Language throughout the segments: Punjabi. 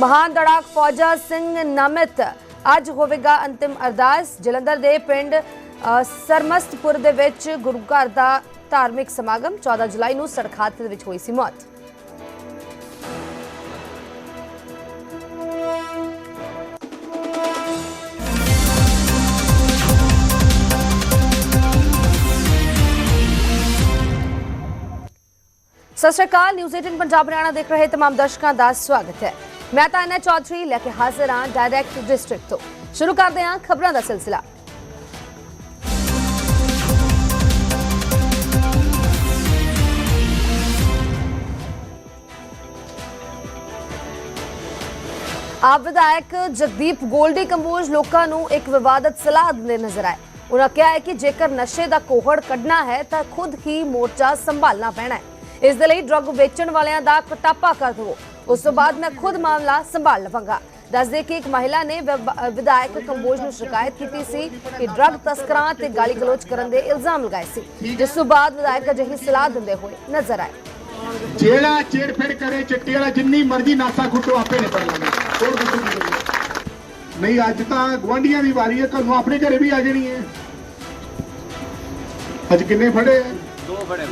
ਮਹਾਨ ਦੜਾਕ ਫੌਜਾ ਸਿੰਘ ਨਮਿਤ ਅੱਜ ਹੋਵੇਗਾ ਅੰਤਿਮ ਅਰਦਾਸ। ਜਲੰਧਰ ਦੇ ਪਿੰਡ ਸਰਮਸਤਪੁਰ ਦੇ ਵਿੱਚ ਗੁਰੂ ਘਰ ਦਾ ਧਾਰਮਿਕ ਸਮਾਗਮ 14 ਜੁਲਾਈ ਨੂੰ ਸੜਕ ਹਾਦਸੇ ਦੇ ਵਿੱਚ ਹੋਈ ਸੀ ਮੌਤ। ਸਤਿ ਸ਼੍ਰੀ ਅਕਾਲ, ਨਿਊਜ਼ 18 ਪੰਜਾਬ ਹਰਿਆਣਾ ਦੇਖ ਰਹੇ ਤਮਾਮ ਦਰਸ਼ਕਾਂ ਦਾ ਸਵਾਗਤ ਹੈ। ਮੈਂ ਤਾਂ ਅਨਾ ਚੌਧਰੀ ਲੈ ਕੇ ਹਾਜ਼ਰ ਹਾਂ ਡਾਇਰੈਕਟ ਡਿਸਟ੍ਰਿਕਟ ਤੋਂ। ਸ਼ੁਰੂ ਕਰਦੇ ਹਾਂ ਖਬਰਾਂ ਦਾ ਸਿਲਸਿਲਾ। ਆਪ ਵਿਧਾਇਕ ਜਗਦੀਪ ਗੋਲਡੀ ਕੰਬੋਜ ਲੋਕਾਂ ਨੂੰ ਇੱਕ ਵਿਵਾਦਤ ਸਲਾਹ ਦਿੰਦੇ ਨਜ਼ਰ ਆਏ। ਉਹਨਾਂ ਕਿਹਾ ਹੈ ਕਿ ਜੇਕਰ ਨਸ਼ੇ ਦਾ ਕੋਹੜ ਕੱਢਣਾ ਹੈ ਤਾਂ ਖੁਦ ਹੀ ਮੋਰਚਾ ਸੰਭਾਲਣਾ ਪੈਣਾ ਹੈ। ਇਸ ਦੇ ਲਈ ਡਰੱਗ ਵੇਚਣ ਵਾਲਿਆਂ ਦਾ ਕਟਾਪਾ ਕਰ ਦਿਵੋ। ਉਸ ਤੋਂ ਬਾਅਦ ਮੈਂ ਖੁਦ ਮਾਮਲਾ ਸੰਭਾਲ ਲਵਾਂਗਾ। ਦੱਸਦੇ ਕਿ ਇੱਕ ਮਹਿਲਾ ਨੇ ਵਿਧਾਇਕ ਕੰਬੋਜ ਨੂੰ ਸ਼ਿਕਾਇਤ ਕੀਤੀ ਸੀ ਕਿ ਡਰੱਗ ਤਸਕਰਾਂ ਤੇ ਗਾਲੀ ਗਲੋਚ ਕਰਨ ਦੇ ਇਲਜ਼ਾਮ ਲਗਾਏ ਸੀ। ਜਿਸ ਤੋਂ ਬਾਅਦ ਵਿਧਾਇਕ ਅਜਿਹੀ ਸਲਾਹ ਦਿੰਦੇ ਹੋਏ ਨਜ਼ਰ ਆਏ। ਜਿਹੜਾ ਚੇੜਫੇੜ ਕਰੇ ਚਿੱਟੇ ਵਾਲਾ ਜਿੰਨੀ ਮਰਜ਼ੀ ਨਾਸਾ ਖੁੱਟੋ ਆਪੇ ਕੀ ਕਰੀਏ? ਨਹੀਂ। ਅੱਜ ਤਾਂ ਗਵਾਂਢੀਆਂ ਦੀ ਵਾਰੀ ਹੈ ਕੱਲ ਨੂੰ ਆਪਣੇ ਘਰੇ ਵੀ ਆ ਜਾਣੀ ਹੈ। ਅੱਜ ਕਿੰਨੇ ਫੜੇ ਦੋ ਫੜੇ।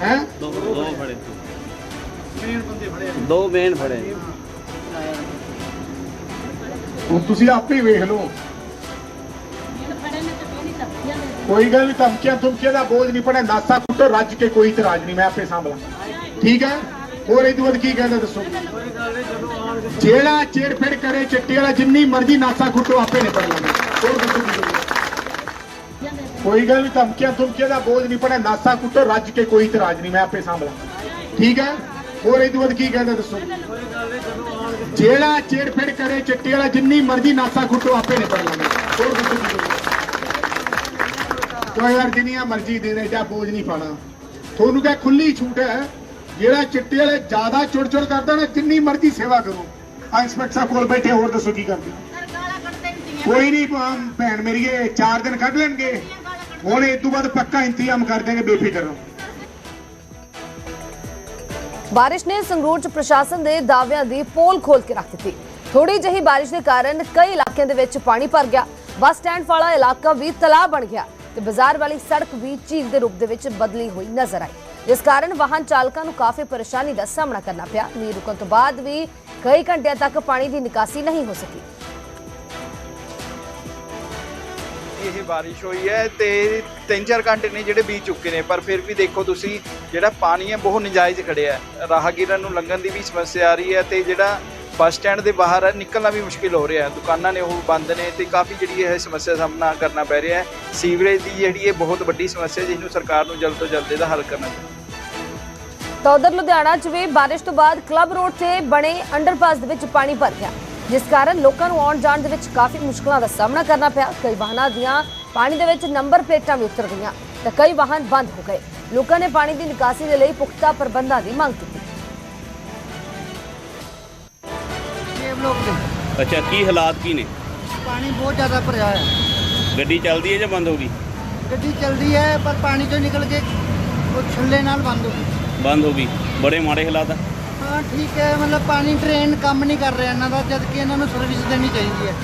ਹੈ? ਦੋ ਦੋ ਫੜੇ ਦੋ ਮੇਨ ਫੜੇ। ਹੁਣ ਤੁਸੀਂ ਆਪੇ ਵੇਖ ਲਓ। ਕੋਈ ਗੱਲ ਨਹੀਂ ਧਮਕੀਆਂ ਧਮਕੀਆਂ ਦਾ ਬੋਝ ਨਹੀਂ ਪੜਿਆ ਨਾਸਾ ਖੁੱਟੋ ਰੱਜ ਕੇ ਕੋਈ ਇਤਰਾਜ਼ ਨਹੀਂ ਮੈਂ ਆਪੇ ਸਾਂਭਲਾਂ। ਠੀਕ ਹੈ? ਹੋਰ ਇਹ ਤੋਂ ਬਾਅਦ ਕੀ ਕਹਿੰਦਾ ਦੱਸੋ? ਜਿਹੜਾ ਚੇੜਫੇੜ ਕਰੇ, ਚਿੱਟੇ ਵਾਲਾ ਜਿੰਨੀ ਮਰਜ਼ੀ ਨਾਸਾ ਖੁੱਟੋ ਆਪੇ ਨਿਪਟ ਲੈਣਾ ਹੋਰ ਦੱਸੋ ਕੋਈ ਗੱਲ ਨਹੀਂ ਧਮਕੀਆਂ ਧਮਕੀਆਂ ਦਾ ਬੋਝ ਨਹੀਂ ਪੜਿਆ ਨਾਸਾ ਕੁੱਟੋ, ਰੱਜ ਕੇ ਕੋਈ ਇਤਰਾਜ਼ ਨਹੀਂ ਮੈਂ ਆਪੇ ਸਾਂਭਲਾਂ। ਠੀਕ ਹੈ? ਹੋਰ ਇਹ ਬਾਅਦ ਕੀ ਕਹਿੰਦਾ ਦੱਸੋ? ਜਿਹੜਾ ਚੇੜਫੇੜ ਕਰੇ, ਚਿੱਟੇ ਵਾਲਾ ਜਿੰਨੀ ਮਰਜ਼ੀ ਨਾਸਾ ਖੁੱਟੋ ਆਪੇ ਨਿਪਟ ਲੈਣਾ ਹੋਰ ਦੱਸੋ ਕੋਈ ਯਾਰ ਜਿੰਨੀਆਂ ਮਰਜ਼ੀ ਦੇ ਦੇ, ਜਾਂ ਬੋਝ ਨਹੀਂ ਪਾਣਾ ਤੁਹਾਨੂੰ ਕਿਹਾ ਖੁੱਲੀ ਛੂਟ ਹੈ। ਜਿਹੜਾ ਚਿੱਟੇ ਵਾਲੇ ਜ਼ਿਆਦਾ ਚੁੜ ਚੁੜ ਕਰਦਾ ਨਾ, ਜਿੰਨੀ ਮਰਜ਼ੀ ਸੇਵਾ ਕਰੋ। ਆ ਇੰਸਪੈਕਟਰ ਸਾਹਿਬ ਕੋਲ ਬੈਠੇ, ਹੋਰ ਦੱਸੋ ਕੀ ਕਰਦੇ? ਕੋਈ ਨਹੀਂ, ਭੈਣ ਮੇਰੀਏ 4 ਦਿਨ ਕੱਢ ਲੈਣਗੇ। ਹੁਣ ਇਸ ਤੋਂ ਬਾਅਦ ਪੱਕਾ ਇੰਤਜ਼ਾਮ ਕਰ ਦੇਣਗੇ ਬੇਫਿਕਰ ਰਹੋ। ਬਾਰਿਸ਼ ਨੇ ਸੰਗਰੂਰ ਚ ਪ੍ਰਸ਼ਾਸਨ ਦੇ ਦਾਅਵਿਆਂ ਦੀ ਪੋਲ ਖੋਲ ਕੇ ਰੱਖ ਦਿੱਤੀ। ਥੋੜੀ ਜਿਹੀ ਬਾਰਿਸ਼ ਦੇ ਕਾਰਨ ਕਈ ਇਲਾਕਿਆਂ ਦੇ ਵਿੱਚ ਪਾਣੀ ਭਰ ਗਿਆ। ਬੱਸ ਸਟੈਂਡ ਵਾਲਾ ਇਲਾਕਾ ਵੀ ਤਲਾਬ ਬਣ ਗਿਆ ਤੇ ਬਾਜ਼ਾਰ ਵਾਲੀ ਸੜਕ ਵੀ ਝੀਲ ਦੇ ਰੂਪ ਦੇ ਵਿੱਚ ਬਦਲੀ ਹੋਈ ਨਜ਼ਰ ਆਈ। ਜਿਸ ਕਾਰਨ ਵਾਹਨ ਚਾਲਕਾਂ ਨੂੰ ਕਾਫੀ ਪਰੇਸ਼ਾਨੀ ਦਾ ਸਾਹਮਣਾ ਕਰਨਾ ਪਿਆ। ਮੀਂਹ ਰੁਕਣ ਤੋਂ ਬਾਅਦ ਵੀ ਕਈ ਘੰਟਿਆਂ ਤੱਕ ਪਾਣੀ ਦੀ ਨਿਕਾਸੀ ਨਹੀਂ ਹੋ ਸਕੀ। ਇਹ ਬਾਰਿਸ਼ ਹੋਈ ਹੈ ਤੇ 3-4 ਘੰਟੇ ਨੇ ਜਿਹੜੇ ਬੀਤ ਚੁੱਕੇ ਨੇ, ਪਰ ਫਿਰ ਵੀ ਦੇਖੋ ਤੁਸੀਂ ਜਿਹੜਾ ਪਾਣੀ ਹੈ ਬਹੁਤ ਨਜਾਇਜ਼ ਖੜਿਆ ਹੈ। ਰਾਹਗੀਰਾਂ ਨੂੰ ਲੰਘਣ ਦੀ ਵੀ ਸਮੱਸਿਆ ਆ ਰਹੀ ਹੈ ਤੇ ਜਿਹੜਾ ਬੱਸ ਸਟੈਂਡ ਦੇ ਬਾਹਰ ਹੈ, ਨਿਕਲਣਾ ਵੀ ਮੁਸ਼ਕਿਲ ਹੋ ਰਿਹਾ ਹੈ। ਦੁਕਾਨਾਂ ਨੇ ਉਹ ਬੰਦ ਨੇ ਤੇ ਕਾਫੀ ਜਿਹੜੀ ਇਹ ਸਮੱਸਿਆ ਦਾ ਸਾਹਮਣਾ ਕਰਨਾ ਪੈ ਰਿਹਾ ਹੈ। ਸੀਵਰੇਜ ਦੀ ਜਿਹੜੀ ਇਹ ਬਹੁਤ ਵੱਡੀ ਸਮੱਸਿਆ ਜਿਸ ਨੂੰ ਸਰਕਾਰ ਨੂੰ ਜਲਦ ਤੋਂ ਜਲਦ ਇਹਦਾ ਹੱਲ ਕਰਨਾ ਚਾਹੀਦਾ। ਤਾਂ ਉਧਰ ਲੁਧਿਆਣਾ 'ਚ ਵੀ ਬਾਰਿਸ਼ ਤੋਂ ਬਾਅਦ ਕਲੱਬ ਰੋਡ ਤੇ ਬਣੇ ਅੰਡਰਪਾਸ ਦੇ ਵਿੱਚ ਪਾਣੀ ਭਰ ਗਿਆ। ਜਿਸ ਕਾਰਨ ਲੋਕਾਂ ਨੂੰ ਆਉਣ ਜਾਣ ਦੇ ਵਿੱਚ ਕਾਫੀ ਮੁਸ਼ਕਲਾਂ ਦਾ ਸਾਹਮਣਾ ਕਰਨਾ ਪਿਆ। ਕਈ ਵਾਹਨਾਂ ਦੀਆਂ ਪਾਣੀ ਦੇ ਵਿੱਚ ਨੰਬਰ ਪਲੇਟਾਂ ਵੀ ਉਤਰ ਗਈਆਂ ਤੇ ਕਈ ਵਾਹਨ ਬੰਦ ਹੋ ਗਏ। ਲੋਕਾਂ ਨੇ ਪਾਣੀ ਦੀ ਨਿਕਾਸੀ ਦੇ ਲਈ ਪੁਖਤਾ ਪ੍ਰਬੰਧਾਂ ਦੀ ਮੰਗ ਕੀਤੀ। ਅੱਛਾ ਕੀ ਹਾਲਾਤ ਕੀ ਨੇ? ਪਾਣੀ ਬਹੁਤ ਜ਼ਿਆਦਾ ਭਰਿਆ ਹੈ ਗੱਡੀ ਚੱਲਦੀ ਹੈ ਜਾਂ ਬੰਦ ਹੋ ਗਈ? ਗੱਡੀ ਚੱਲਦੀ ਹੈ ਪਰ ਪਾਣੀ ਚੋਂ ਨਿਕਲ ਕੇ ਉਹ ਛੱਲੇ ਨਾਲ ਬੰਦ ਹੋ ਗਈ। ਬੰਦ ਹੋ ਗਈ। ਬੜੇ ਮਾੜੇ ਹਾਲਾਤ ਆ। ਹਾਂ, ਠੀਕ ਹੈ, ਮਤਲਬ ਪਾਣੀ ਟ੍ਰੇਨ ਕੰਮ ਨਹੀਂ ਕਰ ਰਿਹਾ ਇਹਨਾਂ ਦਾ ਜਦ ਕਿ ਇਹਨਾਂ ਨੂੰ ਸਰਵਿਸ ਦੇਣੀ ਚਾਹੀਦੀ ਹੈ।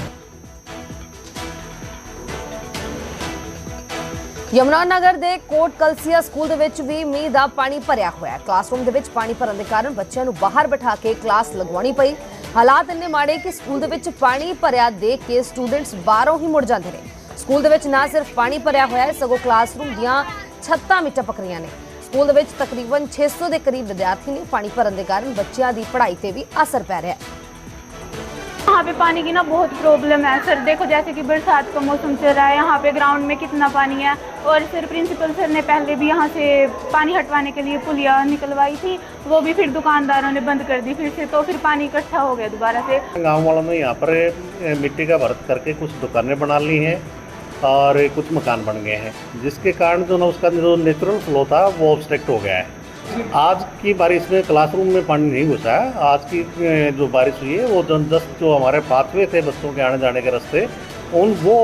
ਯਮੁਨਾ ਨਗਰ ਦੇ ਕੋਟ ਕਲਸੀਆ ਸਕੂਲ ਦੇ ਵਿੱਚ ਵੀ ਮੀਂਹ ਦਾ ਪਾਣੀ ਭਰਿਆ ਹੋਇਆ ਹੈ। ਕਲਾਸਰੂਮ ਦੇ ਵਿੱਚ ਪਾਣੀ ਭਰਨ ਦੇ ਕਾਰਨ ਬੱਚਿਆਂ ਨੂੰ ਬਾਹਰ ਬਿਠਾ ਕੇ ਕਲਾਸ ਲਗਵਾਉਣੀ ਪਈ। ਹਾਲਾਤ ਇੰਨੇ ਮਾੜੇ ਕਿ ਸਕੂਲ ਦੇ ਵਿੱਚ ਪਾਣੀ ਭਰਿਆ ਦੇਖ ਕੇ ਸਟੂਡੈਂਟਸ ਬਾਹਰੋਂ ਹੀ ਮੁੜ ਜਾਂਦੇ ਨੇ। ਸਕੂਲ ਦੇ ਵਿੱਚ ਨਾ ਸਿਰਫ ਪਾਣੀ ਭਰਿਆ ਹੋਇਆ ਹੈ, ਸਗੋਂ ਕਲਾਸਰੂਮ ਦੀਆਂ ਛੱਤਾਂ ਵੀ ਟਪਕ ਰਹੀਆਂ ਨੇ। ਸਕੂਲ ਦੇ ਵਿੱਚ ਤਕਰੀਬਨ 600 ਦੇ ਕਰੀਬ ਵਿਦਿਆਰਥੀ ਨੇ ਪਾਣੀ ਭਰਨ ਦੇ ਕਾਰਨ ਬੱਚਿਆਂ ਦੀ ਪੜ੍ਹਾਈ ਤੇ ਵੀ ਅਸਰ ਪੈ ਰਿਹਾ ਹੈ यहाँ पे पानी की ना बहुत प्रॉब्लम है सर देखो जैसे कि बरसात का मौसम चल रहा है यहाँ पे ग्राउंड में कितना पानी है और सर प्रिंसिपल सर ने पहले भी यहाँ से पानी हटवाने के लिए पुलिया निकलवाई थी वो भी फिर दुकानदारों ने बंद कर दी फिर से तो फिर पानी इकट्ठा हो गया दोबारा से गांव वालों ने यहाँ पर ए, मिट्टी का भरत करके कुछ दुकानें बना ली हैं और कुछ मकान बन गए हैं जिसके कारण जो ना उसका जो नेचुरल फ्लो था वो ऑब्स्ट्रक्ट हो गया है आज की बारिश में क्लासरूम में पानी नहीं घुसा है आज की ए, जो बारिश हुई है वो जो जस्ट जो हमारे पाथवे थे बच्चों के आने जाने के रास्ते उन वो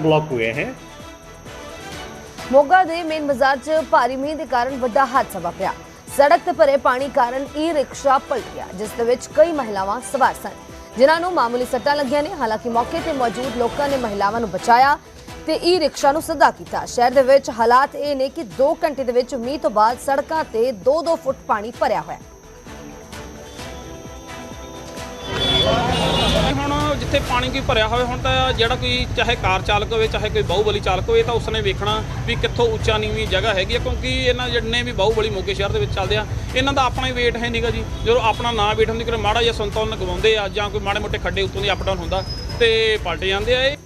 ब्लॉक हुए हैं ਮੋਗਾ ਦੇ ਮੇਨ ਬਾਜ਼ਾਰ 'ਚ ਭਾਰੀ ਮੀਂਹ ਦੇ ਕਾਰਨ ਵੱਡਾ ਹਾਦਸਾ ਵਾਪਰਿਆ ਸੜਕ ਤੇ ਭਰੇ ਪਾਣੀ ਕਾਰਨ ਈ ਰਿਕਸ਼ਾ ਪਲਟ ਗਿਆ ਜਿਸ ਦੇ ਵਿੱਚ ਕਈ ਮਹਿਲਾਵਾਂ ਸਵਾਰ ਸਨ ਜਿਨ੍ਹਾਂ ਨੂੰ ਮਾਮੂਲੀ ਸੱਟਾਂ ਲੱਗੀਆਂ ਨੇ ਹਾਲਾਂਕਿ ਮੌਕੇ ਤੇ ਮੌਜੂਦ ਲੋਕਾਂ ਨੇ ਮਹਿਲਾਵਾਂ ਨੂੰ ਬਚਾਇਆ ਤੇ ਈ ਰਿਕਸ਼ਾ ਨੂੰ ਸਿੱਧਾ ਕੀਤਾ। ਸ਼ਹਿਰ ਦੇ ਵਿੱਚ ਹਾਲਾਤ ਇਹ ਨੇ ਕਿ 2 ਘੰਟੇ ਦੇ ਵਿੱਚ ਮੀਂਹ ਤੋਂ ਬਾਅਦ ਸੜਕਾਂ ਤੇ 2-2 ਫੁੱਟ ਪਾਣੀ ਭਰਿਆ ਹੋਇਆ ਹੁਣ ਜਿੱਥੇ ਪਾਣੀ ਕੋਈ ਭਰਿਆ ਹੋਵੇ, ਹੁਣ ਤਾਂ ਜਿਹੜਾ ਕੋਈ ਚਾਹੇ ਕਾਰ ਚਾਲਕ ਹੋਵੇ, ਚਾਹੇ ਕੋਈ ਬਾਹੂਬਲੀ ਚਾਲਕ ਹੋਵੇ ਤਾਂ ਉਸਨੇ ਵੇਖਣਾ ਵੀ ਕਿੱਥੋਂ ਉੱਚਾ ਨੀਵੀਂ ਜਗ੍ਹਾ ਹੈਗੀ ਹੈ ਕਿਉਂਕਿ ਇਹਨਾਂ ਜਿੰਨੇ ਵੀ ਬਾਹੂਬਲੀ ਮੋਗੇ ਸ਼ਹਿਰ ਦੇ ਵਿੱਚ ਚੱਲਦੇ ਆ, ਇਹਨਾਂ ਦਾ ਆਪਣਾ ਹੀ ਵੇਟ ਹੈ ਨਹੀਂਗਾ ਜੀ। ਜਦੋਂ ਆਪਣਾ ਨਾ ਵੇਟ ਹੁੰਦੀ ਕਿ ਮਾੜਾ ਜਿਹਾ ਸੰਤੁਲਨ ਗਵਾਉਂਦੇ ਆ ਜਾਂ ਕੋਈ ਮਾੜੇ ਮੋਟੇ ਖੱਡੇ ਉੱਤੋਂ ਦੀ ਅਪ ਡਾਊਨ ਹੁੰਦਾ, ਤੇ ਪਲਟ ਜਾਂਦੇ ਆ ਇਹ।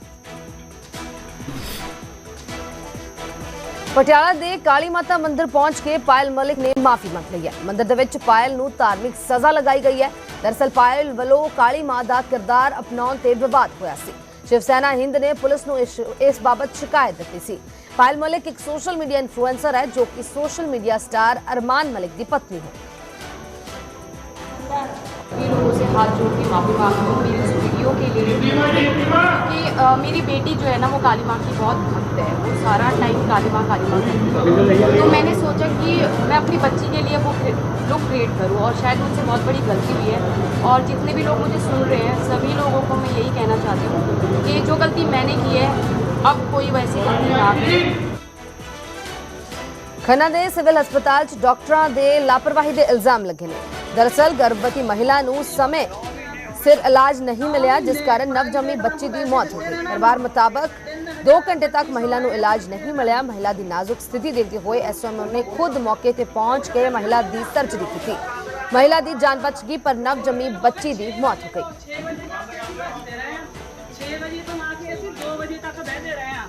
ਪਟਿਆਲਾ ਦੇ ਕਾਲੀ ਮਾਤਾ ਮੰਦਿਰ ਪਹੁੰਚ ਕੇ ਪਾਇਲ ਮਲਿਕ ਨੇ ਮਾਫੀ ਮੰਗ ਲਈ ਹੈ। ਮੰਦਿਰ ਦੇ ਵਿੱਚ ਪਾਇਲ ਨੂੰ ਧਾਰਮਿਕ ਸਜ਼ਾ ਲਗਾਈ ਗਈ ਹੈ। ਦਰਸਲ ਪਾਇਲ ਵੱਲੋਂ ਕਾਲੀ ਮਾਂ ਦਾ ਕਿਰਦਾਰ ਅਪਣਾਉਣ ਤੇ ਵਿਵਾਦ ਹੋਇਆ ਸੀ। ਸ਼ਿਵ ਸੈਨਾ ਹਿੰਦ ਨੇ ਪੁਲਿਸ ਨੂੰ ਇਸ ਬਾਬਤ ਸ਼ਿਕਾਇਤ ਦਿੱਤੀ ਸੀ। ਪਾਇਲ ਮਲਿਕ ਇੱਕ ਸੋਸ਼ਲ ਮੀਡੀਆ ਇਨਫਲੂਐਂਸਰ ਹੈ, ਜੋ ਕਿ social media star Armaan Malik ਦੀ ਪਤਨੀ ਹੈ। लोगों से हाथ जोड़ के माफ़ी मांगती हूँ मेरी इस वीडियो के लिए कि अ, मेरी बेटी जो है ना वो काली माँ की बहुत भक्त है वो सारा टाइम काली माँ काली माँ करती है तो मैंने सोचा कि मैं अपनी बच्ची के लिए वो लुक क्रिएट करूँ और शायद मुझसे बहुत बड़ी गलती हुई है और जितने भी लोग मुझे सुन रहे हैं सभी लोगों को मैं यही कहना चाहती हूँ कि जो गलती मैंने की है अब कोई वैसी गलती ना करे ਖੰਨਾ ਦੇ ਸਿਵਲ ਹਸਪਤਾਲ 'ਚ ਡਾਕਟਰਾਂ ਦੇ ਲਾਪਰਵਾਹੀ ਦੇ ਇਲਜ਼ਾਮ ਲੱਗੇ ਨੇ ਦਰਅਸਲ ਗਰਭਵਤੀ ਮਹਿਲਾ ਨੂੰ ਸਮੇਂ ਸਿਰ ਇਲਾਜ ਨਹੀਂ ਮਿਲਿਆ, ਜਿਸ ਕਾਰਨ ਨਵਜੰਮੀ ਬੱਚੀ ਦੀ ਮੌਤ ਹੋ ਗਈ। ਪਰਿਵਾਰ ਮੁਤਾਬਕ 2 ਘੰਟੇ ਤੱਕ ਮਹਿਲਾ ਨੂੰ ਇਲਾਜ ਨਹੀਂ ਮਿਲਿਆ। ਮਹਿਲਾ ਦੀ ਨਾਜ਼ੁਕ ਸਥਿਤੀ ਦੇਖਦੇ ਹੋਏ ਐਸਐਮਓ ਨੇ ਖੁਦ ਮੌਕੇ ਤੇ ਪਹੁੰਚ ਕੇ ਮਹਿਲਾ ਦੀ ਸਰਜਰੀ ਕੀਤੀ। ਮਹਿਲਾ ਦੀ ਜਾਨ ਬਚ ਗਈ, ਪਰ ਨਵਜੰਮੀ ਬੱਚੀ ਦੀ ਮੌਤ ਹੋ ਗਈ। 6 ਵਜੇ ਤੋਂ ਆ ਕੇ ਅਸੀਂ 2 ਵਜੇ ਤੱਕ ਬਹਿਦੇ ਰਹੇ ਆ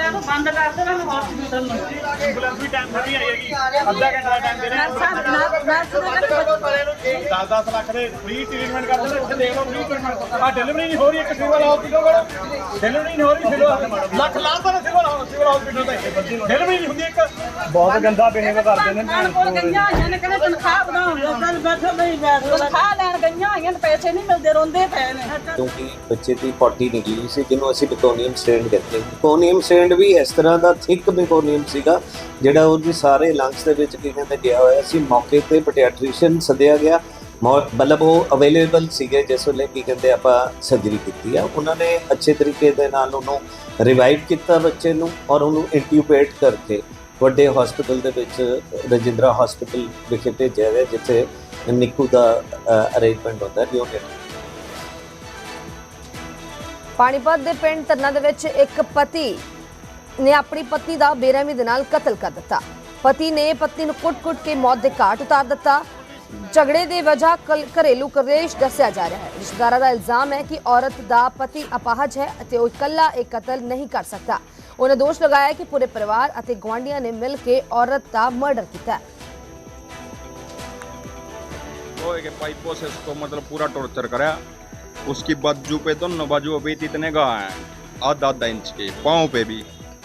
ਅੱਗ ਲੈ ਨੂੰ ਬੰਦ ਕਰ ਦੇਣਾ ਹਸਪੀਟਲ ਨੂੰ। ਐਂਬੂਲੈਂਸ ਵੀ ਟਾਈਮ ਨਹੀਂ ਆਏਗੀ ਅੱਧਾ ਘੰਟਾ ਟਾਈਮ ਦੇ ਰਹੇ ਨਰਸ ਨੇ 10-10 ਲੱਖ ਦੇ ਫ੍ਰੀ ਟ੍ਰੀਟਮੈਂਟ ਕਰਦੇ ਨੇ। ਇੱਥੇ ਦੇਖ ਲਓ ਫ੍ਰੀ ਟ੍ਰੀਟਮੈਂਟ ਆ ਡਿਲੀਵਰੀ ਨਹੀਂ ਹੋ ਰਹੀ ਇੱਕ ਸਿਵਲ ਹਸਪੀਟਲ ਕੋਲ। ਡਿਲੀਵਰੀ ਨਹੀਂ ਹੋ ਰਹੀ ਸਿਵਲ ਲੱਖ ਲਾਤਾ ਨੇ ਸਿਵਲ ਸਿਵਲ ਹਸਪੀਟਲ ਤੇ। ਡਿਲੀਵਰੀ ਨਹੀਂ ਹੁੰਦੀ ਇੱਕ। ਬਹੁਤ ਗੰਦਾ ਬਿਹੇਵ ਕਰਦੇ ਨੇ। ਆਣ ਕੋਲ ਗਈਆਂ ਆਈਆਂ ਨੇ ਕਹਿੰਦੇ ਤਨਖਾਹ ਵਧਾਉਣ ਲੋਕਾਂ ਨੂੰ ਬੈਠੋ ਨਹੀਂ ਬੈਠ ਤਨਖਾਹ ਲੈਣ ਗਈਆਂ ਆਈਆਂ ਨੇ ਪੈਸੇ ਨਹੀਂ ਮਿਲਦੇ ਰੋਂਦੇ ਪਏ ਨੇ। ਕਿਉਂਕਿ ਬੱਚੇ ਦੀ ਪੋਟੀ ਨਿਕਲੀ ਸੀ ਜਿਹਨੂੰ ਅਸੀਂ ਬਿਕੋਨੀਅਮ ਸਟ੍ਰੈਂਡ ਕਹਿੰਦੇ ਹਾਂ। ਬਿਕੋਨੀਅਮ ਸਟ੍ਰੈਂਡ ਵੀ ਇਸ ਤਰ੍ਹਾਂ ਦਾ ਥਿਕ ਬਿਕੋਨੀਅਮ ਸੀਗਾ, ਜਿਹੜਾ ਉਹਦੇ ਸਾਰੇ ਲੰਗਸ ਦੇ ਵਿੱਚ ਕੀ ਕਹਿੰਦੇ ਗਿਆ ਹੋਇਆ ਸੀ, ਮੌਕੇ ਤੇ ਪੀਡੀਆਟ੍ਰੀਸ਼ੀਅਨ ਸੱਦਿਆ ਗਿਆ। ਮਤਲਬ ਉਹ ਅਵੇਲੇਬਲ ਸੀਗੇ, ਜਿਸ ਵੇਲੇ ਕੀ ਕਹਿੰਦੇ ਆਪਾਂ ਸਰਜਰੀ ਕੀਤੀ ਆ। ਉਹਨਾਂ ਨੇ ਅੱਛੇ ਤਰੀਕੇ ਦੇ ਨਾਲ ਉਹਨੂੰ ਰਿਵਾਈਵ ਕੀਤਾ ਬੱਚੇ ਨੂੰ ਔਰ ਉਹਨੂੰ ਇੰਟਿਊਬੇਟ ਕਰਕੇ ਵੱਡੇ ਹਸਪੀਟਲ ਦੇ ਵਿੱਚ, ਰਜਿੰਦਰਾ ਹਸਪੀਟਲ ਵਿਖੇ ਭੇਜਿਆ ਗਿਆ, ਜਿੱਥੇ ਨਿੱਕੂ ਦਾ ਅਰੇਂਜਮੈਂਟ ਹੁੰਦਾ ਨਿਓਨੇਟ ਪਾਣੀਪਤ ਦੇ ਪਿੰਡ ਤਰਨਾ ਦੇ ਵਿੱਚ ਇੱਕ ਪਤੀ ਨੇ ਆਪਣੀ ਪਤਨੀ ਦਾ ਬੇਰਹਿਮੀ ਦੇ ਨਾਲ ਕਤਲ ਕਰ ਦਿੱਤਾ ਪਤੀ ਨੇ ਪਤਨੀ ਨੂੰ ਕੁੱਟ-ਕੁੱਟ ਕੇ ਮੌਤ ਦੇ ਘਾਟ ਉਤਾਰ ਦਿੱਤਾ ਝਗੜੇ ਦੇ ਵਜ੍ਹਾ ਕਲ- ਘਰੇਲੂ ਕਲੇਸ਼ ਦੱਸਿਆ ਜਾ ਰਿਹਾ ਹੈ ਰਿਸ਼ਤੇਦਾਰਾਂ ਦਾ ਇਲਜ਼ਾਮ ਹੈ ਕਿ ਔਰਤ ਦਾ ਪਤੀ ਅਪਾਹਜ ਹੈ ਅਤੇ ਉਹ ਇਕੱਲਾ ਇਹ ਕਤਲ ਨਹੀਂ ਕਰ ਸਕਦਾ ਉਹਨੇ ਦੋਸ਼ ਲਗਾਇਆ ਕਿ ਪੂਰੇ ਪਰਿਵਾਰ ਅਤੇ ਗੁਆਂਢੀਆਂ ਨੇ ਮਿਲ ਕੇ ਔਰਤ ਦਾ ਮਰਡਰ ਕੀਤਾ ਹੈ लोहे के पाइपों से उसको मतलब पूरा टॉर्चर करा उसकी बाजू पे दोनों बाजू अभी इतने घा हैं आधा आधा इंच के पाँव पे भी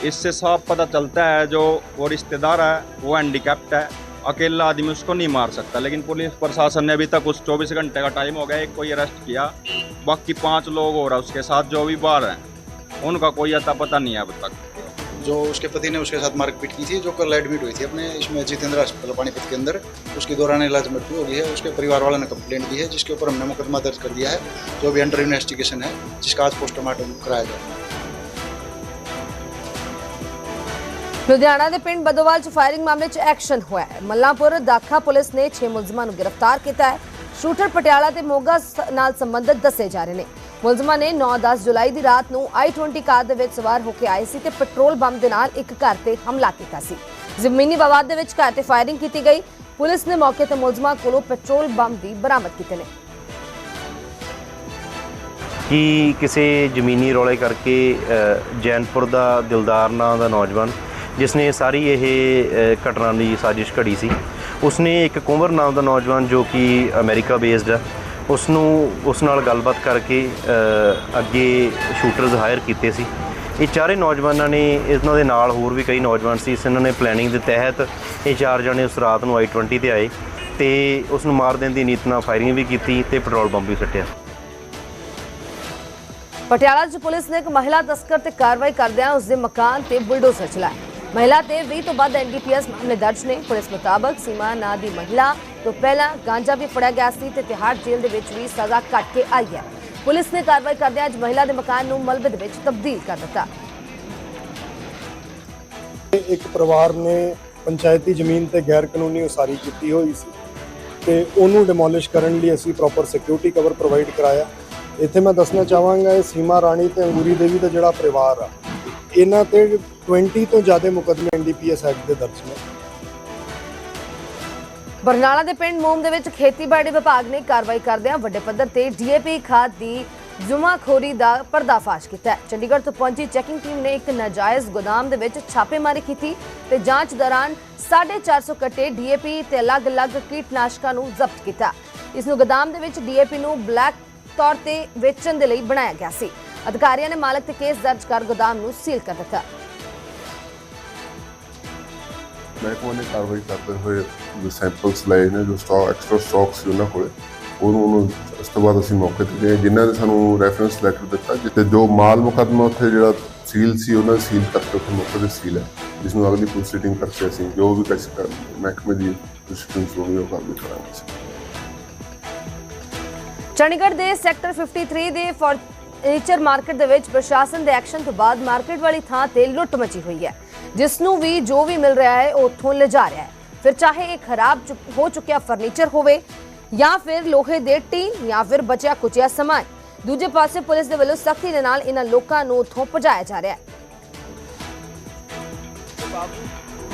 इससे साफ़ पता चलता है जो वो रिश्तेदार है, वो हैंडीकैप्ट है, अकेला आदमी उसको नहीं मार सकता। लेकिन पुलिस प्रशासन ने अभी तक उस 24 घंटे का टाइम हो गया, एक कोई अरेस्ट किया, बाकी पाँच लोग है, उसके साथ जो भी बाहर हैं, उनका कोई अता पता नहीं है अब तक। जो उसके पति ने उसके साथ मारपीट की थी, जो कल एडमिट हुई थी अपने, इसमें जितेंद्र अस्पताल, पानीपत के अंदर, उसके दौरान इलाज मृत्यु हो गई है, उसके परिवार वालों ने कंप्लेंट दी है, जिसके ऊपर हमने मुकदमा दर्ज कर दिया है, जो भी अंडर इन्वेस्टिगेशन है, जिसका आज पोस्टमार्टम कराया जाएगा ਲੁਧਿਆਣਾ ਦੇ ਪਿੰਡ ਬਦੋਵਾਲ 'ਚ ਫਾਇਰਿੰਗ ਮਾਮਲੇ 'ਚ ਐਕਸ਼ਨ ਹੋਇਆ ਹੈ। ਮੱਲਾਂਪੁਰ ਦਾਖਾ ਪੁਲਿਸ ਨੇ 6 ਮੁਲਜ਼ਮਾਂ ਨੂੰ ਗ੍ਰਿਫਤਾਰ ਕੀਤਾ ਹੈ। ਸ਼ੂਟਰ ਪਟਿਆਲਾ ਤੇ ਮੋਗਾ ਨਾਲ ਸੰਬੰਧਿਤ ਦੱਸੇ ਜਾ ਰਹੇ ਨੇ। ਮੁਲਜ਼ਮਾਂ ਨੇ 9-10 ਜੁਲਾਈ ਦੀ ਰਾਤ ਨੂੰ i20 ਕਾਰ ਦੇ ਵਿੱਚ ਸਵਾਰ ਹੋ ਕੇ ਆਏ ਸੀ ਤੇ ਪੈਟਰੋਲ ਬੰਬ ਦੇ ਨਾਲ ਇੱਕ ਘਰ ਤੇ ਹਮਲਾ ਕੀਤਾ ਸੀ। ਜ਼ਮੀਨੀ ਵਿਵਾਦ ਦੇ ਵਿੱਚ ਘਰ ਤੇ ਫਾਇਰਿੰਗ ਕੀਤੀ ਗਈ। ਪੁਲਿਸ ਨੇ ਮੌਕੇ ਤੇ ਮੁਲਜ਼ਮਾਂ ਕੋਲੋਂ ਪੈਟਰੋਲ ਬੰਬ ਵੀ ਬਰਾਮਦ ਕੀਤੇ ਨੇ। ਕਿ ਕਿਸੇ ਜ਼ਮੀਨੀ ਰੌਲੇ ਕਰਕੇ ਜੈਨਪੁਰ ਦਾ ਦਿਲਦਾਰ ਨਾਂ ਦਾ ਨੌਜਵਾਨ ਜਿਸ ਨੇ ਸਾਰੀ ਇਹ ਘਟਨਾ ਦੀ ਸਾਜ਼ਿਸ਼ ਘੜੀ ਸੀ। ਉਸਨੇ ਇੱਕ ਕੁੰਵਰ ਨਾਮ ਦਾ ਨੌਜਵਾਨ ਜੋ ਕਿ ਅਮਰੀਕਾ ਬੇਸਡ ਹੈ ਉਸ ਨੂੰ ਉਸ ਨਾਲ ਗੱਲਬਾਤ ਕਰਕੇ ਅੱਗੇ ਸ਼ੂਟਰਸ ਹਾਇਰ ਕੀਤੇ ਸੀ। ਇਹ ਚਾਰੇ ਨੌਜਵਾਨਾਂ ਨੇ, ਇਹਨਾਂ ਦੇ ਨਾਲ ਹੋਰ ਵੀ ਕਈ ਨੌਜਵਾਨ ਸੀ। ਇਸ ਇਹਨਾਂ ਨੇ ਪਲੈਨਿੰਗ ਦੇ ਤਹਿਤ ਇਹ ਚਾਰ ਜਣੇ ਉਸ ਰਾਤ ਨੂੰ i20 ਤੇ ਆਏ ਤੇ ਉਸ ਨੂੰ ਮਾਰ ਦੇਣ ਦੀ ਨੀਤ ਨਾਲ ਫਾਇਰਿੰਗ ਵੀ ਕੀਤੀ ਤੇ ਪੈਟਰੋਲ ਬੰਬ ਵੀ ਸੁੱਟਿਆ। ਪਟਿਆਲਾ 'ਚ ਪੁਲਿਸ ਨੇ ਇੱਕ ਮਹਿਲਾ ਤਸਕਰ ਤੇ ਕਾਰਵਾਈ ਕਰਦਿਆਂ ਉਸ ਦੇ ਮਕਾਨ ਤੇ ਬੁਲਡੋਜ਼ਰ ਚਲਾਇਆ। ਮਹਿਲਾ ਤੇ 20 ਤੋਂ ਵੱਧ ਐਨਡੀਪੀਐਸ ਮਾਮਲੇ ਦਰਜ ਨੇ। ਪੁਲਿਸ ਮੁਤਾਬਕ ਸੀਮਾ ਨਾਂ ਦੀ ਮਹਿਲਾ ਤੋਂ ਪਹਿਲਾਂ ਗਾਂਜਾ ਵੀ ਫੜਿਆ ਗਿਆ ਸੀ ਤੇ ਤਿਹਾੜ ਜੇਲ੍ਹ ਦੇ ਵਿੱਚ ਵੀ ਸਜ਼ਾ ਕੱਟ ਕੇ ਆਈ ਹੈ। ਪੁਲਿਸ ਨੇ ਕਾਰਵਾਈ ਕਰਦਿਆਂ ਅੱਜ ਮਹਿਲਾ ਦੇ ਮਕਾਨ ਨੂੰ ਮਲਬੇ ਦੇ ਵਿੱਚ ਤਬਦੀਲ ਕਰ ਦਿੱਤਾ। ਇੱਕ ਪਰਿਵਾਰ ਨੇ ਪੰਚਾਇਤੀ ਜ਼ਮੀਨ ਤੇ ਗੈਰ ਕਾਨੂੰਨੀ ਉਸਾਰੀ ਕੀਤੀ ਹੋਈ ਸੀ ਤੇ ਉਹਨੂੰ ਡਿਮੋਲਿਸ਼ ਕਰਨ ਲਈ ਅਸੀਂ ਪ੍ਰੋਪਰ ਸਿਕਿਉਰਿਟੀ ਕਵਰ ਪ੍ਰੋਵਾਈਡ ਕਰਾਇਆ। ਇੱਥੇ ਮੈਂ ਦੱਸਣਾ ਚਾਹਾਂਗਾ, ਇਹ ਸੀਮਾ ਰਾਣੀ ਤੇ ਅੰਗੂਰੀ ਦੇਵੀ ਦਾ ਜਿਹੜਾ ਪਰਿਵਾਰ ਆ ਇਹਨਾਂ ਤੇ 20 ਤੋਂ ਜ਼ਿਆਦਾ ਮੁਕੱਦਮੇ ਐਨਡੀਪੀਐਸ ਐਕਟ ਦੇ ਦਰਜ ਨੇ। ਬਰਨਾਲਾ ਦੇ ਪਿੰਡ ਮੋਮ ਦੇ ਵਿੱਚ ਖੇਤੀਬਾੜੀ ਵਿਭਾਗ ਨੇ ਕਾਰਵਾਈ ਕਰਦਿਆਂ ਵੱਡੇ ਪੱਧਰ ਤੇ ਡੀਏਪੀ ਖਾਦ ਦੀ ਜੁਮਾਖੋਰੀ ਦਾ ਪਰਦਾਫਾਸ਼ ਕੀਤਾ ਹੈ। ਚੰਡੀਗੜ੍ਹ ਤੋਂ ਪਹੁੰਚੀ ਚੈਕਿੰਗ ਟੀਮ ਨੇ ਇੱਕ ਨਾਜਾਇਜ਼ ਗੋਦਾਮ ਦੇ ਵਿੱਚ ਛਾਪੇਮਾਰੀ ਕੀਤੀ ਤੇ ਜਾਂਚ ਦੌਰਾਨ 450 ਕੱਟੇ ਡੀਏਪੀ ਤੇ ਅਲੱਗ-ਅਲੱਗ ਕੀਟਨਾਸ਼ਕਾਂ ਨੂੰ ਜ਼ਬਤ ਕੀਤਾ। ਇਸ ਨੂੰ ਗੋਦਾਮ ਦੇ ਵਿੱਚ ਡੀਏਪੀ ਨੂੰ ਬਲੈਕ ਤੌਰ ਤੇ ਵੇਚਣ ਦੇ ਲਈ ਬਣਾਇਆ ਗਿਆ ਸੀ। ਅਧਿਕਾਰੀਆਂ ਨੇ ਮਾਲਕ ਤੇ ਕੇਸ ਦਰਜ ਕਰ ਗੋਦਾਮ ਨੂੰ ਸੀਲ ਕਰ ਦਿੱਤਾ। ਮਹਿਕਮੇ ਨੇ ਕਾਰਵਾਈ ਕਰਦੇ ਹੋਏ ਜੋ ਸੈਂਪਲਸ ਲਏ ਨੇ ਜੋ ਸਟਾਕ ਐਕਸਟਰਾ ਸਟਾਕ ਸੀ ਉਹਨਾਂ ਕੋਲੇ ਉਹਨੂੰ ਉਹਨੂੰ ਉਸ ਤੋਂ ਬਾਅਦ ਅਸੀਂ ਮੌਕੇ ਤੇ ਗਏ। ਜਿਨ੍ਹਾਂ ਨੇ ਸਾਨੂੰ ਰੈਫਰੈਂਸ ਲੈਟਰ ਦਿੱਤਾ ਜਿੱਤੇ ਜੋ ਮਾਲ ਮੁਕੱਦਮਾ ਉੱਥੇ ਜਿਹੜਾ ਸੀਲ ਸੀ ਉਹਨਾਂ ਸੀਲ ਕਰਕੇ ਉੱਥੇ ਮੌਕੇ ਤੇ ਸੀਲ ਹੈ ਜਿਸ ਨੂੰ ਅਗਲੀ ਪ੍ਰੋਸੀਡਿੰਗ ਕਰਕੇ ਅਸੀਂ ਜੋ ਵੀ ਕਸ ਮਹਿਕਮੇ ਦੀ ਪ੍ਰੋਸੀਡਿੰਗਸ ਹੋਣੀ ਉਹ ਕਾਰਵਾਈ ਕਰਾਂਗੇ। ਚੰਡੀਗੜ੍ਹ ਦੇ ਸੈਕਟਰ 53 ਦੇ ਫਰਨੀਚਰ ਮਾਰਕੀਟ ਦੇ ਵਿੱਚ ਪ੍ਰਸ਼ਾਸਨ ਦੇ ਐਕਸ਼ਨ ਤੋਂ ਬਾਅਦ ਮਾਰਕੀਟ ਵਾਲੀ ਥਾਂ ਤੇ ਲੁੱਟ ਮਚੀ ਹੋਈ ਹੈ। ਜਿਸ ਨੂੰ ਵੀ ਜੋ ਵੀ ਮਿਲ ਰਿਹਾ ਹੈ, ਉਹ ਉੱਥੋਂ ਲਿਜਾ ਰਿਹਾ ਹੈ। ਫਿਰ ਚਾਹੇ ਇਹ ਖਰਾਬ ਹੋ ਚੁੱਕਿਆ ਫਰਨੀਚਰ ਹੋਵੇ ਜਾਂ ਫਿਰ ਲੋਹੇ ਦੇ ਟੀਨ ਜਾਂ ਫਿਰ ਬਚਿਆ ਕੁਚਿਆ ਸਮਾਨ। ਦੂਜੇ ਪਾਸੇ ਪੁਲਿਸ ਦੇ ਵੱਲੋਂ ਸਖਤੀ ਦੇ ਨਾਲ ਇਹਨਾਂ ਲੋਕਾਂ ਨੂੰ ਉੱਥੋਂ ਭਜਾਇਆ ਜਾ ਰਿਹਾ ਹੈ।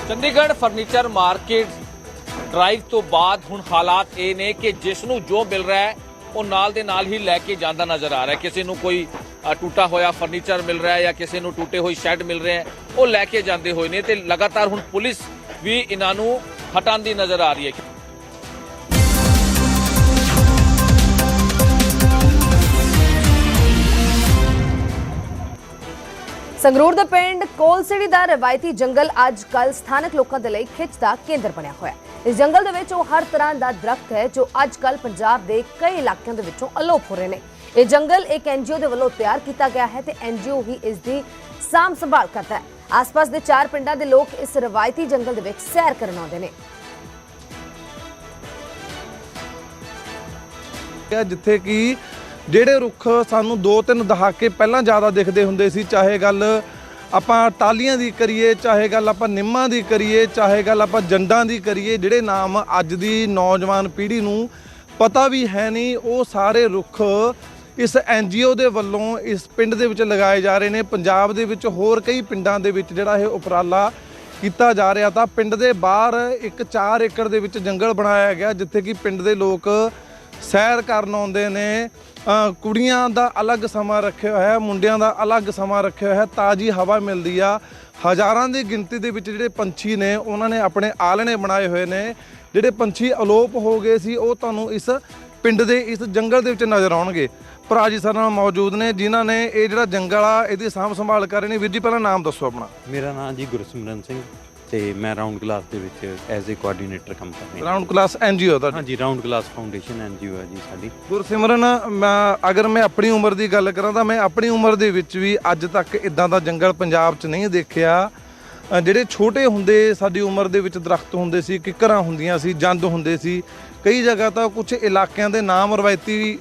ਚੰਡੀਗੜ੍ਹ ਫਰਨੀਚਰ ਮਾਰਕੀਟ ਡਰਾਈਵ ਤੋਂ ਬਾਅਦ ਹੁਣ ਹਾਲਾਤ ਇਹ ਨੇ ਕਿ ਜਿਸ ਨੂੰ ਜੋ ਮਿਲ ਰਿਹਾ ਹੈ ਉਹ ਨਾਲ ਦੇ ਨਾਲ ਹੀ ਲੈ ਕੇ ਜਾਂਦਾ ਨਜ਼ਰ ਆ ਰਿਹਾ ਕਿਸੇ ਨੂੰ ਕੋਈ ਟੁੱਟਾ ਹੋਇਆ ਫਰਨੀਚਰ ਮਿਲ ਰਿਹਾ ਹੈ ਜਾਂ ਕਿਸੇ ਨੂੰ ਟੁੱਟੇ ਹੋਏ ਸ਼ੈੱਡ ਮਿਲ ਰਹੇ ਹੈ, ਉਹ ਲੈ ਕੇ ਜਾਂਦੇ ਹੋਏ ਨੇ ਤੇ ਲਗਾਤਾਰ ਹੁਣ ਪੁਲਿਸ ਵੀ ਇਹਨਾਂ ਨੂੰ ਹਟਾਉਂਦੀ ਨਜ਼ਰ ਆ ਰਹੀ ਹੈ। ਸੰਗਰੂਰ ਦਾ ਪਿੰਡ ਕੋਲਸੜੀ ਦਾ ਰਵਾਇਤੀ ਜੰਗਲ ਅੱਜ ਕੱਲ ਸਥਾਨਕ ਲੋਕਾਂ ਦੇ ਲਈ ਖਿੱਚ ਦਾ ਕੇਂਦਰ ਬਣਿਆ ਹੋਇਆ ਹੈ। ਇਸ ਜੰਗਲ ਦੇ ਵਿੱਚ ਉਹ ਹਰ ਤਰ੍ਹਾਂ ਦਾ ਦਰਖਤ ਹੈ ਜੋ ਅੱਜ ਕੱਲ ਪੰਜਾਬ ਦੇ ਕਈ ਇਲਾਕਿਆਂ ਦੇ ਵਿੱਚੋਂ ਅਲੋਪ ਹੋ ਰਹੇ ਨੇ। ਇਹ ਜੰਗਲ ਇੱਕ ਐਨਜੀਓ ਦੇ ਵੱਲੋਂ ਤਿਆਰ ਕੀਤਾ ਗਿਆ ਹੈ ਤੇ ਐਨਜੀਓ ਹੀ ਇਸ ਦੀ ਸਾਂਭ ਸੰਭਾਲ ਕਰਦਾ ਹੈ। ਆਸ-ਪਾਸ ਦੇ ਚਾਰ ਪਿੰਡਾਂ ਦੇ ਲੋਕ ਇਸ ਰਵਾਇਤੀ ਜੰਗਲ ਦੇ ਵਿੱਚ ਸੈਰ ਕਰਨ ਆਉਂਦੇ ਨੇ। ਜਿੱਥੇ ਕਿ ਜਿਹੜੇ ਰੁੱਖ ਸਾਨੂੰ 2-3 ਦਹਾਕੇ ਪਹਿਲਾਂ ਜ਼ਿਆਦਾ ਦਿਖਦੇ ਹੁੰਦੇ ਸੀ, ਚਾਹੇ ਗੱਲ ਆਪਾਂ ਟਾਲੀਆਂ ਦੀ ਕਰੀਏ, ਚਾਹੇ ਗੱਲ ਆਪਾਂ ਨਿੰਮਾਂ ਦੀ ਕਰੀਏ, ਚਾਹੇ ਗੱਲ ਆਪਾਂ ਜੰਡਾਂ ਦੀ ਕਰੀਏ, ਜਿਹੜੇ ਨਾਮ ਅੱਜ ਦੀ ਨੌਜਵਾਨ ਪੀੜ੍ਹੀ ਨੂੰ ਪਤਾ ਵੀ ਹੈ ਨਹੀਂ, ਉਹ ਸਾਰੇ ਰੁੱਖ ਇਸ ਐਨਜੀਓ ਦੇ ਵੱਲੋਂ ਇਸ ਪਿੰਡ ਦੇ ਵਿੱਚ ਲਗਾਏ ਜਾ ਰਹੇ ਨੇ। ਪੰਜਾਬ ਦੇ ਵਿੱਚ ਹੋਰ ਕਈ ਪਿੰਡਾਂ ਦੇ ਵਿੱਚ ਜਿਹੜਾ ਇਹ ਉਪਰਾਲਾ ਕੀਤਾ ਜਾ ਰਿਹਾ ਤਾਂ ਪਿੰਡ ਦੇ ਬਾਹਰ ਇੱਕ 4 ਏਕੜ ਦੇ ਵਿੱਚ ਜੰਗਲ ਬਣਾਇਆ ਗਿਆ, ਜਿੱਥੇ ਕਿ ਪਿੰਡ ਦੇ ਲੋਕ ਸੈਰ ਕਰਨ ਆਉਂਦੇ ਨੇ ਕੁੜੀਆਂ ਦਾ ਅਲੱਗ ਸਮਾਂ ਰੱਖਿਆ ਹੋਇਆ ਹੈ ਮੁੰਡਿਆਂ ਦਾ ਅਲੱਗ ਸਮਾਂ ਰੱਖਿਆ ਹੋਇਆ ਹੈ ਤਾਜ਼ੀ ਹਵਾ ਮਿਲਦੀ ਆ। ਹਜ਼ਾਰਾਂ ਦੀ ਗਿਣਤੀ ਦੇ ਵਿੱਚ ਜਿਹੜੇ ਪੰਛੀ ਨੇ, ਉਹਨਾਂ ਨੇ ਆਪਣੇ ਆਲਣੇ ਬਣਾਏ ਹੋਏ ਨੇ। ਜਿਹੜੇ ਪੰਛੀ ਅਲੋਪ ਹੋ ਗਏ ਸੀ, ਉਹ ਤੁਹਾਨੂੰ ਇਸ ਪਿੰਡ ਦੇ, ਇਸ ਜੰਗਲ ਦੇ ਵਿੱਚ ਨਜ਼ਰ ਆਉਣਗੇ। ਭਰਾ ਜੀ ਸਾਡੇ ਨਾਲ ਮੌਜੂਦ ਨੇ, ਜਿਨ੍ਹਾਂ ਨੇ ਇਹ ਜਿਹੜਾ ਜੰਗਲ ਆ, ਇਹਦੀ ਸਾਂਭ ਸੰਭਾਲ ਕਰ ਰਹੇ ਨੇ। ਵੀਰ ਜੀ, ਪਹਿਲਾਂ ਨਾਮ ਦੱਸੋ ਆਪਣਾ। ਮੇਰਾ ਨਾਮ ਜੀ ਗੁਰਸਿਮਰਨ ਸਿੰਘ। ਤੇ ਮੈਂ ਰਾਉਂਡ ਕਲਾਸ ਦੇ ਵਿੱਚ ਐਜ਼ ਏ ਕੋਆਰਡੀਨੇਟਰ ਕੰਮ ਕਰ ਰਿਹਾ ਰਾਉਂਡ ਕਲਾਸ ਐਨਜੀਓ ਦਾ ਹਾਂਜੀ ਰਾਉਂਡ ਕਲਾਸ ਫਾਊਂਡੇਸ਼ਨ ਐਨਜੀਓ ਹੈ ਜੀ ਸਾਡੀ। ਗੁਰਸਿਮਰਨ ਮੈਂ ਅਗਰ ਮੈਂ ਆਪਣੀ ਉਮਰ ਦੀ ਗੱਲ ਕਰਾਂ ਤਾਂ ਮੈਂ ਆਪਣੀ ਉਮਰ ਦੇ ਵਿੱਚ ਵੀ ਅੱਜ ਤੱਕ ਇਦਾਂ ਦਾ ਜੰਗਲ ਪੰਜਾਬ 'ਚ ਨਹੀਂ ਦੇਖਿਆ। ਅ, ਜਿਹੜੇ ਛੋਟੇ ਹੁੰਦੇ ਸਾਡੀ ਉਮਰ ਦੇ ਵਿੱਚ ਦਰਖਤ ਹੁੰਦੇ ਸੀ ਕਿੱਕਰਾਂ ਹੁੰਦੀਆਂ ਸੀ ਜੰਦ ਹੁੰਦੇ ਸੀ ਕਈ ਜਗ੍ਹਾ ਤਾਂ ਕੁਝ ਇਲਾਕਿਆਂ ਦੇ ਨਾਮ ਰਵਾਇਤੀ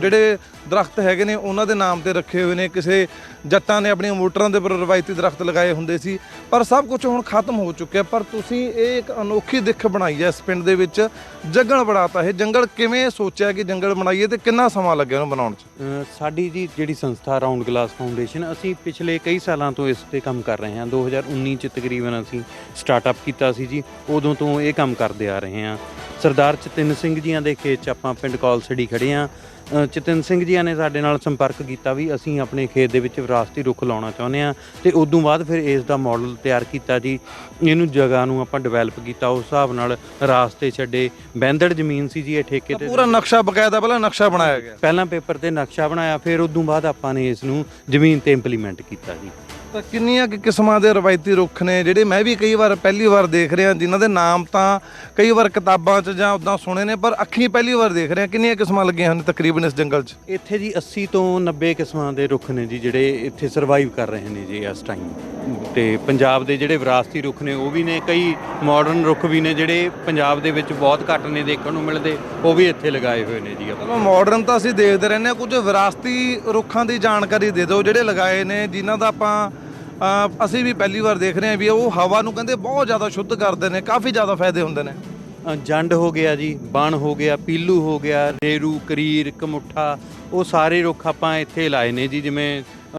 ਜਿਹੜੇ ਦਰਖਤ ਹੈਗੇ ਨੇ, ਉਹਨਾਂ ਦੇ ਨਾਮ ਤੇ ਰੱਖੇ ਹੋਏ ਨੇ। ਕਿਸੇ ਜੱਟਾਂ ਨੇ ਆਪਣੀਆਂ ਮੋਟਰਾਂ ਦੇ ਉੱਪਰ ਰਵਾਇਤੀ ਦਰਖਤ ਲਗਾਏ ਹੁੰਦੇ ਸੀ। ਪਰ ਸਭ ਕੁਝ ਹੁਣ ਖਤਮ ਹੋ ਚੁੱਕਿਆ ਪਰ ਤੁਸੀਂ ਇਹ ਇੱਕ ਅਨੋਖੀ ਦਿੱਖ ਬਣਾਈ ਹੈ ਇਸ ਪਿੰਡ ਦੇ ਵਿੱਚ। ਜੰਗਲ ਬਣਾਤਾ ਇਹ। ਜੰਗਲ ਕਿਵੇਂ ਸੋਚਿਆ ਕਿ ਜੰਗਲ ਬਣਾਈਏ ਤੇ ਕਿੰਨਾ ਸਮਾਂ ਲੱਗਿਆ ਉਹਨੂੰ ਬਣਾਉਣ 'ਚ? ਸਾਡੀ ਜੀ ਜਿਹੜੀ ਸੰਸਥਾ ਰਾਉਂਡ ਗਲਾਸ ਫਾਊਂਡੇਸ਼ਨ ਅਸੀਂ ਪਿਛਲੇ ਕਈ ਸਾਲਾਂ ਤੋਂ ਇਸ ਤੇ ਕੰਮ ਕਰ ਰਹੇ ਹਾਂ। 2019 ਚ ਤਕਰੀਬਨ ਅਸੀਂ ਸਟਾਰਟਅਪ ਕੀਤਾ ਸੀ ਜੀ। ਉਦੋਂ ਤੋਂ ਇਹ ਕੰਮ ਕਰਦੇ ਆ ਰਹੇ ਹਾਂ। ਸਰਦਾਰ ਚਤਿੰਨ ਸਿੰਘ ਜੀਆਂ ਦੇ ਖੇਤ 'ਚ ਆਪਾਂ ਪਿੰਡ ਕੌਲਸੜੀ ਖੜੇ ਹਾਂ। ਚਤਿੰਨ ਸਿੰਘ ਜੀ ਜੀਆਂ ਨੇ ਸਾਡੇ ਨਾਲ ਸੰਪਰਕ ਕੀਤਾ ਵੀ ਅਸੀਂ ਆਪਣੇ ਖੇਤ ਦੇ ਵਿੱਚ ਵਿਰਾਸਤੀ ਰੁੱਖ ਲਾਉਣਾ ਚਾਹੁੰਦੇ ਹਾਂ ਤੇ ਉਦੋਂ ਬਾਅਦ ਫਿਰ ਇਸ ਦਾ ਮਾਡਲ ਤਿਆਰ ਕੀਤਾ ਜੀ। ਇਹਨੂੰ ਜਗ੍ਹਾ ਨੂੰ ਆਪਾਂ ਡਿਵੈਲਪ ਕੀਤਾ ਉਸ ਹਿਸਾਬ ਨਾਲ ਰਾਸਤੇ ਛੱਡੇ। ਬੈਂਦੜ ਜ਼ਮੀਨ ਸੀ ਜੀ ਇਹ ਠੇਕੇ ਤੇ। ਪੂਰਾ ਨਕਸ਼ਾ ਬਕਾਇਦਾ ਪਹਿਲਾਂ ਨਕਸ਼ਾ ਬਣਾਇਆ ਗਿਆ। ਪਹਿਲਾਂ ਪੇਪਰ ਤੇ ਨਕਸ਼ਾ ਬਣਾਇਆ ਫਿਰ ਉਦੋਂ ਬਾਅਦ ਆਪਾਂ ਨੇ ਇਸ ਨੂੰ ਜ਼ਮੀਨ ਤੇ ਇੰਪਲੀਮੈਂਟ ਕੀਤਾ ਜੀ। ਤਾਂ ਕਿੰਨੀਆਂ ਕਿ ਕਿਸਮਾਂ ਦੇ ਰਵਾਇਤੀ ਰੁੱਖ ਨੇ ਜਿਹੜੇ ਮੈਂ ਵੀ ਕਈ ਵਾਰ ਪਹਿਲੀ ਵਾਰ ਦੇਖ ਰਿਹਾ ਜਿਨ੍ਹਾਂ ਦੇ ਨਾਮ ਤਾਂ ਕਈ ਵਾਰ ਕਿਤਾਬਾਂ 'ਚ ਜਾਂ ਉਦਾਂ ਸੁਣੇ ਨੇ ਪਰ ਅੱਖੀਂ ਪਹਿਲੀ ਵਾਰ ਦੇਖ ਰਿਹਾ ਕਿੰਨੀਆਂ ਕਿਸਮਾਂ ਲੱਗੀਆਂ ਹਨ ਤਕਰੀਬਨ ਇਸ ਜੰਗਲ 'ਚ? ਇੱਥੇ ਜੀ 80 ਤੋਂ 90 ਕਿਸਮਾਂ ਦੇ ਰੁੱਖ ਨੇ ਜੀ ਜਿਹੜੇ ਇੱਥੇ ਸਰਵਾਈਵ ਕਰ ਰਹੇ ਨੇ ਜੀ ਇਸ ਟਾਈਮ ਤੇ ਪੰਜਾਬ ਦੇ ਜਿਹੜੇ ਵਿਰਾਸਤੀ ਰੁੱਖ ਨੇ ਉਹ ਵੀ ਨੇ ਕਈ ਮਾਡਰਨ ਰੁੱਖ ਵੀ ਨੇ ਜਿਹੜੇ ਪੰਜਾਬ ਦੇ ਵਿੱਚ ਬਹੁਤ ਘੱਟ ਨੇ ਦੇਖਣ ਨੂੰ ਮਿਲਦੇ ਉਹ ਵੀ ਇੱਥੇ ਲਗਾਏ ਹੋਏ ਨੇ ਜੀ ਆਪਾਂ। ਮਾਡਰਨ ਤਾਂ ਅਸੀਂ ਦੇਖਦੇ ਰਹਿੰਦੇ ਹਾਂ ਕੁਝ ਵਿਰਾਸਤੀ ਰੁੱਖਾਂ ਦੀ ਜਾਣਕਾਰੀ ਦੇ ਦਿਓ ਜਿਹੜੇ ਲਗਾਏ ਨੇ ਜਿਨ੍ਹਾਂ ਦਾ ਆਪਾਂ ਅਸੀਂ ਵੀ ਪਹਿਲੀ ਵਾਰ ਦੇਖ ਰਹੇ ਹਾਂ ਵੀ ਉਹ ਹਵਾ ਨੂੰ ਕਹਿੰਦੇ ਬਹੁਤ ਜ਼ਿਆਦਾ ਸ਼ੁੱਧ ਕਰਦੇ ਨੇ ਕਾਫੀ ਜ਼ਿਆਦਾ ਫਾਇਦੇ ਹੁੰਦੇ ਨੇ। ਅ, ਜੰਡ ਹੋ ਗਿਆ ਜੀ ਬਣ ਹੋ ਗਿਆ ਪੀਲੂ ਹੋ ਗਿਆ ਰੇਰੂ ਕਰੀਰ ਕਮੁੱਠਾ ਉਹ ਸਾਰੇ ਰੁੱਖ ਆਪਾਂ ਇੱਥੇ ਲਾਏ ਨੇ ਜੀ ਜਿਵੇਂ